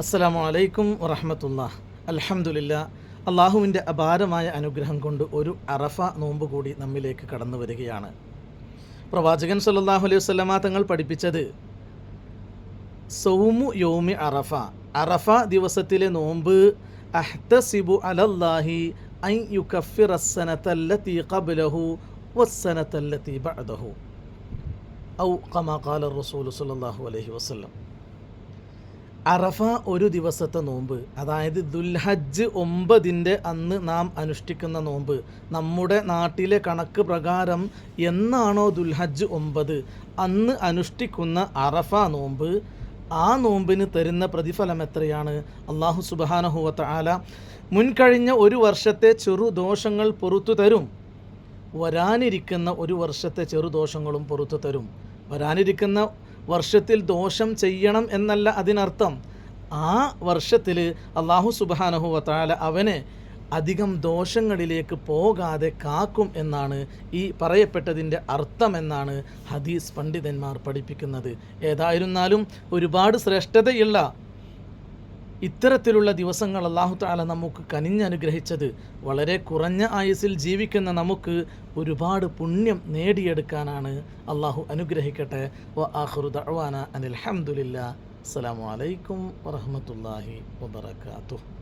അസ്സലാമു അലൈക്കും വറഹമത്തുള്ള അലഹമുല്ല അള്ളാഹുവിന്റെ അപാരമായ അനുഗ്രഹം കൊണ്ട് ഒരു അറഫ നോമ്പ് കൂടി നമ്മിലേക്ക് കടന്നു വരികയാണ്. പ്രവാചകൻ സല്ലല്ലാഹു അലൈഹി വസല്ലമ തങ്ങൾ പഠിപ്പിച്ചത് സൗമു യോമി അറഫ. അറഫ ദിവസത്തിലെ നോമ്പ് അഹ്തസിബു അലല്ലാഹി ഐ യുകഫിറ സനത്തല്ലത്തി ഖബ്ലഹു വസ്സനത്തല്ലത്തി ബഅദഹു. ഔ കമാ ഖാല റസൂൽ സല്ലല്ലാഹു അലൈഹി വസല്ലം. അറഫ ഒരു ദിവസത്തെ നോമ്പ് അതായത് ദുൽഹജ്ജ് ഒമ്പതിന്റെ അന്ന് നാം അനുഷ്ഠിക്കുന്ന നോമ്പ് നമ്മുടെ നാട്ടിലെ കണക്ക് പ്രകാരം എന്നാണോ ദുൽഹജ്ജ് ഒമ്പത്? അന്ന് അനുഷ്ഠിക്കുന്ന അറഫ നോമ്പ് ആ നോമ്പിന് തരുന്ന പ്രതിഫലം എത്രയാണ്? അള്ളാഹു സുബാനഹുവത്ത ആല മുൻകഴിഞ്ഞ ഒരു വർഷത്തെ ചെറു ദോഷങ്ങൾ പൊറത്തു തരും. വരാനിരിക്കുന്ന ഒരു വർഷത്തെ ചെറുദോഷങ്ങളും പുറത്തു തരും. വരാനിരിക്കുന്ന വർഷത്തിൽ ദോഷം ചെയ്യണം എന്നല്ല അതിനർത്ഥം. ആ വർഷത്തിൽ അള്ളാഹു സുബാനഹു വത്താല അവനെ അധികം ദോഷങ്ങളിലേക്ക് പോകാതെ കാക്കും എന്നാണ് ഈ പറയപ്പെട്ടതിന്റെ അർത്ഥമെന്നാണ് ഹദീസ് പണ്ഡിതന്മാർ പഠിപ്പിക്കുന്നത്. ഏതായിരുന്നാലും ഒരുപാട് ശ്രേഷ്ഠതയുള്ള ഇത്തരത്തിലുള്ള ദിവസങ്ങൾ അള്ളാഹു താല നമുക്ക് കനിഞ്ഞനുഗ്രഹിച്ചത് വളരെ കുറഞ്ഞ ആയുസിൽ ജീവിക്കുന്ന നമുക്ക് ഒരുപാട് പുണ്യം നേടിയെടുക്കാനാണ് അള്ളാഹു അനുഗ്രഹിക്കട്ടെ. വ ദഅ്വാന അനിൽ ഹംദുലില്ലാ അസ്സലാമു അലൈക്കും വറഹ്മത്തുള്ളാഹി വബറകാതുഹു.